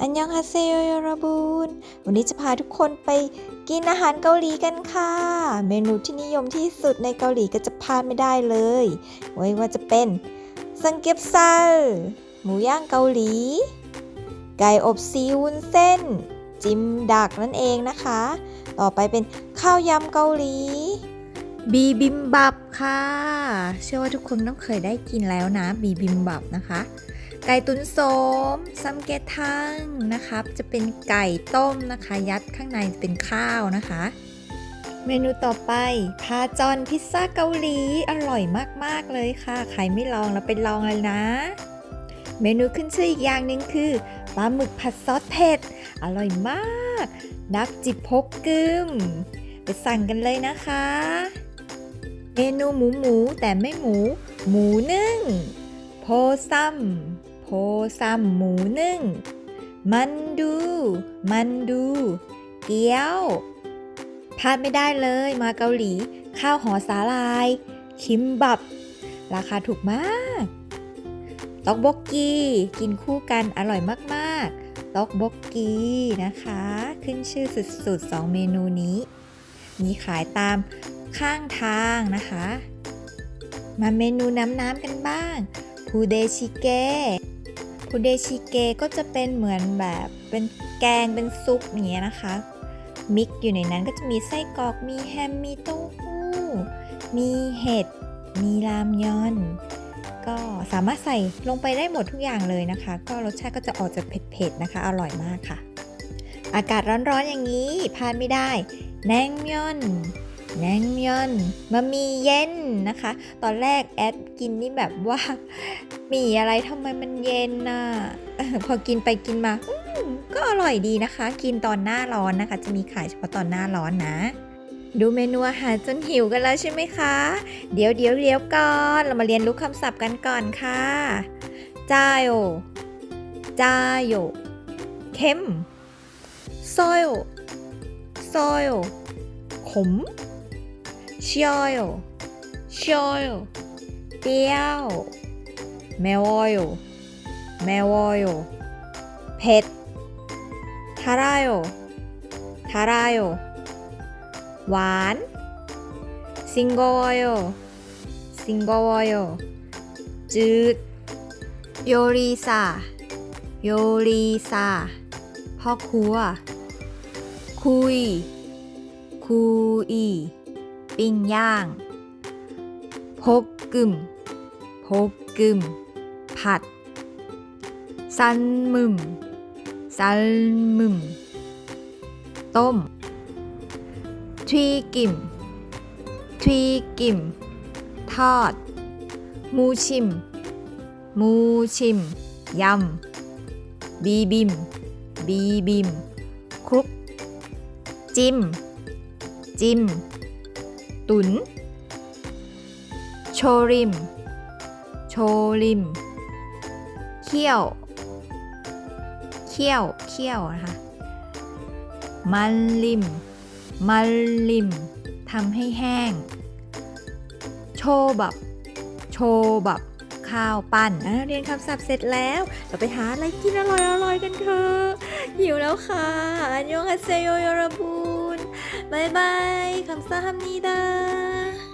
อันยองฮาเซโยโยราบูนวันนี้จะพาทุกคนไปกินอาหารเกาหลีกันค่ะ เมนูที่นิยมที่สุดในเกาหลีก็จะพลาดไม่ได้เลยไว้ว่าจะเป็นซังเก็บซัลหมูย่างเกาหลี ไก่อบซีวุ้นเส้น จิมดักนั่นเองนะคะ ต่อไปเป็นข้าวยำเกาหลี บีบิมบับค่ะ เชื่อว่าทุกคนต้องเคยได้กินแล้วนะ บีบิมบับนะคะ ไก่ตุนโสมซัมเกทังนะคะจะเป็นไก่ต้มนะคะ ยัดข้างในเป็นข้าวนะคะ เมนูต่อไปพาจอนพิซซ่าเกาหลีอร่อยมากๆเลยค่ะ ใครไม่ลองแล้วไปลองเลยนะ เมนูขึ้นชื่ออีกอย่างหนึ่งคือปลาหมึกผัดซอสเผ็ดอร่อยมาก นักจิบพกกึมไปสั่งกันเลยนะคะ เมนูหมูหมูแต่ไม่หมู หมูนึ่ง โพซัม ซัมหมูนึ่ง มันดู มันดู เกี๊ยวพลาดไม่ได้เลยมาเกาหลี ข้าวหอสาลาย คิมบับ ราคาถูกมากต็อกบกกีกินคู่กันอร่อยมากๆต็อกบกกีนะคะ ขึ้นชื่อสุดๆ 2 เมนูนี้ มีขายตามข้างทางนะคะ มาเมนูน้ำๆกันบ้าง พูเดชิเกะพูเดชิเกก็จะเป็นเหมือนแบบเป็นแกงเป็นซุปอย่างเงี้ยนะคะ มิกอยู่ในนั้นก็จะมีไส้กรอกมีแฮมมีเต้าหู้มีเห็ด มีรามยอน ก็สามารถใส่ลงไปได้หมดทุกอย่างเลยนะคะ ก็รสชาติก็จะออกจากเผ็ดๆนะคะ อร่อยมากค่ะ อากาศร้อนๆอย่างนี้พลาดไม่ได้ แนงยอน แนงยอนมะหมีเย็นนะคะ ตอนแรกแอดกินนี่แบบว่ามีอะไรทำไมมันเย็นน่ะพอกินไปกินมาก็อร่อยดีนะคะ กินตอนหน้าร้อนนะคะ จะมีขายเฉพาะตอนหน้าร้อนนะดูเมนูอาหารจนหิวกันแล้วใช่ไหมคะ เดี๋ยวเดี๋ยวเดี๋ยวก่อน เรามาเรียนรู้คำศัพท์กันก่อนค่ะจ้าโยจ้าโยเข้มซอยซอยขม เชียวเชียวเปียวแมวอยแมวอยเผ็ดทารายทารายหวานซิงโกว ปิ้งย่างพกกึมพกกึมผัดซันมึมซันมึมต้มทวีกิมทวีกิม ทอด มูชิม มูชิม ยำ บีบิม บีบิม คลุก จิ้ม จิ้ม ตุน โชริม โชริมเคี่ยวเคี่ยวเคี่ยวนะคะ มันลิม มันลิม ทำให้แห้ง โชบับ โชบับ ข้าวปั้นอะเรียนคำศัพท์เสร็จแล้ว เราไปหาอะไรกินอร่อยๆกันเถอะ หิวแล้วค่ะอันยองอาเซโยโยราบู 바이바이 감사합니다.